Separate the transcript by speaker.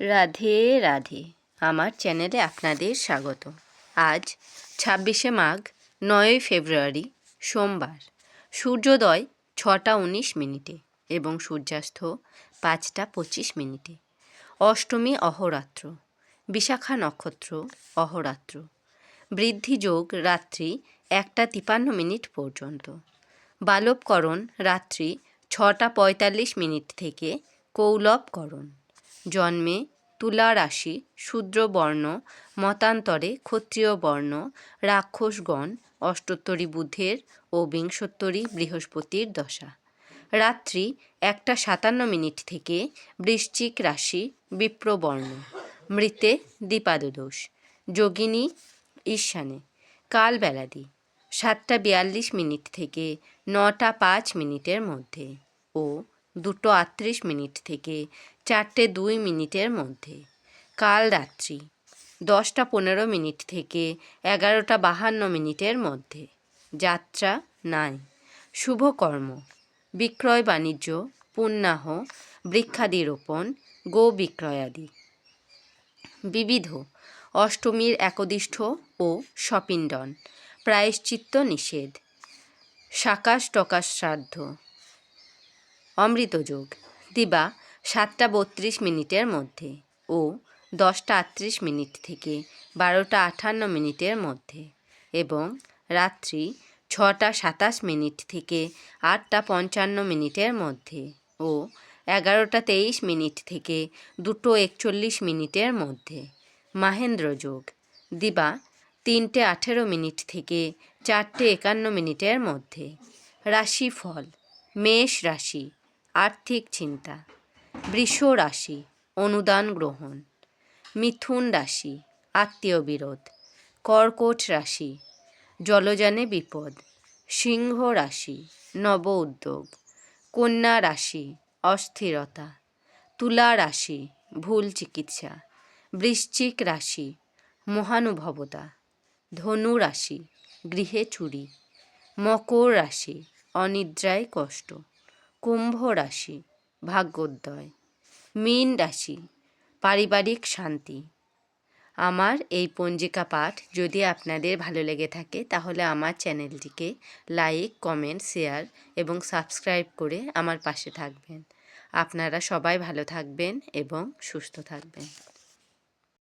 Speaker 1: রাধে রাধে। আমার চ্যানেলে আপনাদের স্বাগত। আজ ছাব্বিশে মাঘ, নয়ই ফেব্রুয়ারি, সোমবার। সূর্যোদয় ছটা উনিশ মিনিটে এবং সূর্যাস্ত পাঁচটা পঁচিশ মিনিটে। অষ্টমী অহরাত্র, বিশাখা নক্ষত্র অহরাত্র। বৃদ্ধি যোগ রাত্রি একটা তিপান্ন মিনিট পর্যন্ত। বালবকরণ রাত্রি ছটা পঁয়তাল্লিশ মিনিট থেকে কৌলবকরণ। জন্মে তুলা রাশি শূদ্রবর্ণ, মতান্তরে ক্ষত্রিয় বর্ণ, রাক্ষসগণ, অষ্টোত্তরী বুধের ও বিংশোত্তরী বৃহস্পতির দশা। রাত্রি একটা সাতান্ন মিনিট থেকে বৃশ্চিক রাশি, বিপ্রবর্ণ। মৃতে দীপাদদোষ। যোগিনী ঈশানে কাল বেলাদি সাতটা বিয়াল্লিশ মিনিট থেকে নটা পাঁচ মিনিটের মধ্যে। ও দুটো আটত্রিশ মিনিট থেকে চারটে দুই মিনিটের মধ্যে। কাল রাত্রি, দশটা পনেরো মিনিট থেকে এগারোটা বাহান্ন মিনিটের মধ্যে। যাত্রা নাই। শুভকর্ম, বিক্রয় বাণিজ্য, পুণ্যাহ বৃক্ষাদি রোপণ গো বিক্রয়াদি। বিবিধ, অষ্টমীর একদিষ্ঠ ও সপিণ্ডন প্রায়শ্চিত্ত নিষেধ। সাকাশ টকাশ শ্রাদ্ধ। অমৃতযোগ। দিবা সাতটা বত্রিশ মিনিটের মধ্যে ও দশটা আটত্রিশ মিনিট থেকে বারোটা আটান্ন মিনিটের মধ্যে এবং রাত্রি ছটা সাতাশ মিনিট থেকে আটটা পঞ্চান্ন মিনিটের মধ্যে ও এগারোটা তেইশ মিনিট থেকে দুটো একচল্লিশ মিনিটের মধ্যে মাহেন্দ্র যোগ দিবা তিনটে আঠেরো মিনিট থেকে চারটে একান্ন মিনিটের মধ্যে রাশিফল, মেষ রাশি আর্থিক চিন্তা। বৃষ রাশি, অনুদান গ্রহণ। মিথুন রাশি আত্মীয় বিরোধ কর্কট রাশি, জলযানে বিপদ। সিংহ রাশি, নব উদ্যোগ। কন্যা রাশি, অস্থিরতা। তুলা রাশি, ভুল চিকিৎসা। বৃশ্চিক রাশি, মহানুভবতা। ধনু রাশি, গৃহে চুরি। মকর রাশি, অনিদ্রায় কষ্ট। কুম্ভ রাশি, ভাগ্যোদয়। মীন রাশি, পারিবারিক শান্তি। আমার এই পঞ্জিকা পাঠ যদি আপনাদের ভালো লেগে থাকে, তাহলে আমার চ্যানেলটিকে লাইক, কমেন্ট, শেয়ার এবং সাবস্ক্রাইব করে আমার পাশে থাকবেন। আপনারা সবাই ভালো থাকবেন এবং সুস্থ থাকবেন।